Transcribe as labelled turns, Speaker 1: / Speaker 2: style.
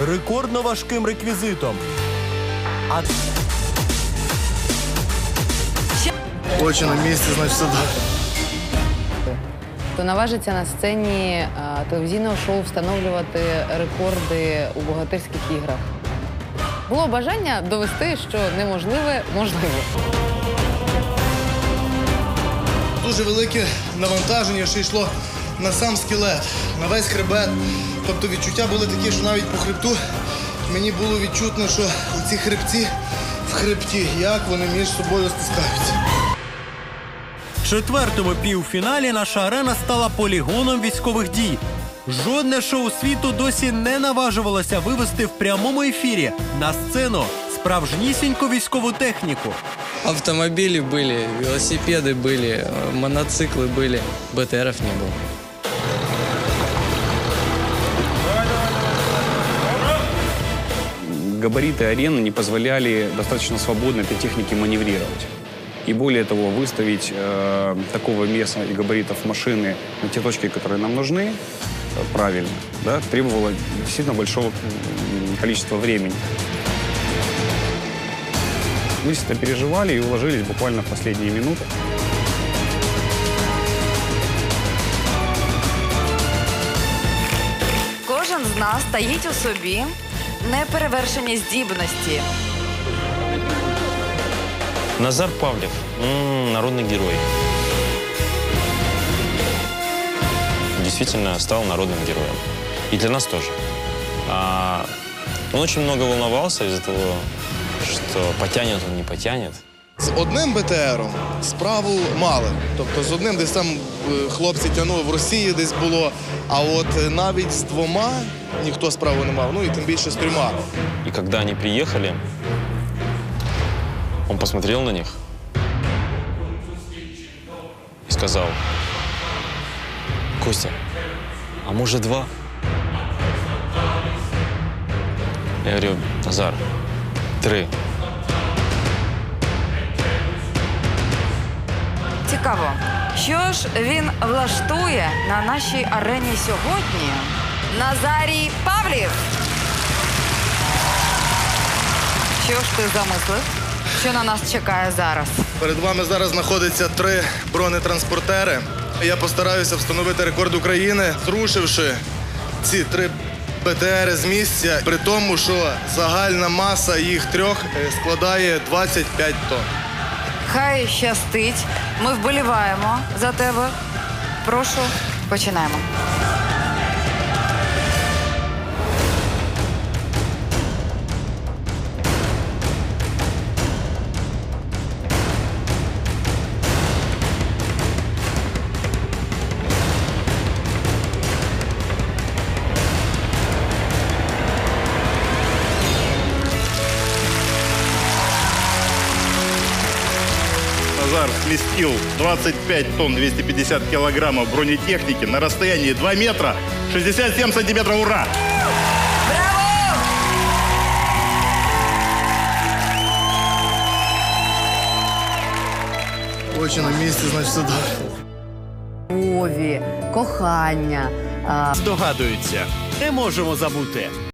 Speaker 1: рекордно важким реквізитом. А
Speaker 2: Очі на місці, значить, все добре.
Speaker 3: То наважиться на сцені е, телевізійного шоу встановлювати рекорди у богатирських іграх. Було бажання довести, що неможливе можливо.
Speaker 2: Дуже велике навантаження, що йшло на сам скелет, на весь хребет. Тобто відчуття були такі, що навіть по хребту мені було відчутно, що ці хребці в хребті, як вони між собою стискаються.
Speaker 1: в четвертому півфіналі наша арена стала полігоном військових дій. Жодне шоу світу досі не наважувалося вивести в прямому ефірі на сцену справжнісіньку військову техніку.
Speaker 4: Автомобили были, велосипеды были, э, моноциклы были. БТРов не было.
Speaker 5: Габариты арены не позволяли достаточно свободно этой технике маневрировать. И более того, выставить э, такого веса и габаритов машины на те точки, которые нам нужны, э, правильно, да, требовало действительно большого количества времени. Мы это переживали и уложились буквально в последние минуты.
Speaker 6: Кожен з нас таїть у собі неперевершені здібності.
Speaker 7: Назар Павлев, м, народный герой. Действительно стал народным героем. И для нас тоже. А, он очень много волновался из-за того, что потянет он, не потянет.
Speaker 2: З одним БТРом справу мали. Тобто з одним десь там е, хлопці тягнули в Росії десь було. А от е, навіть з двома ніхто справу не мав. Ну і тим більше з трьома.
Speaker 7: И когда они приехали, он посмотрел на них и сказал, Костя, а может два? Я говорю, Назар, три.
Speaker 6: Цікаво, що ж він влаштує на нашій арені сьогодні? Назарій Павлів. Що ж ти замислив? Що на нас чекає зараз?
Speaker 2: Перед вами зараз знаходиться три бронетранспортери. Я постараюся встановити рекорд України, зрушивши ці три БТРи з місця, при тому, що загальна маса їх трьох е, складає 25 тонн.
Speaker 6: Хай щастить. Ми вболіваємо за тебе. Прошу, починаємо.
Speaker 8: Назар сместил 25 тонн 250 килограммов бронетехники на расстоянии 2 метра 67 сантиметров. Ура!
Speaker 2: Очі на місці, значить, все добре.
Speaker 3: Любові, кохання. а,
Speaker 1: Здогадуються, не можемо забути.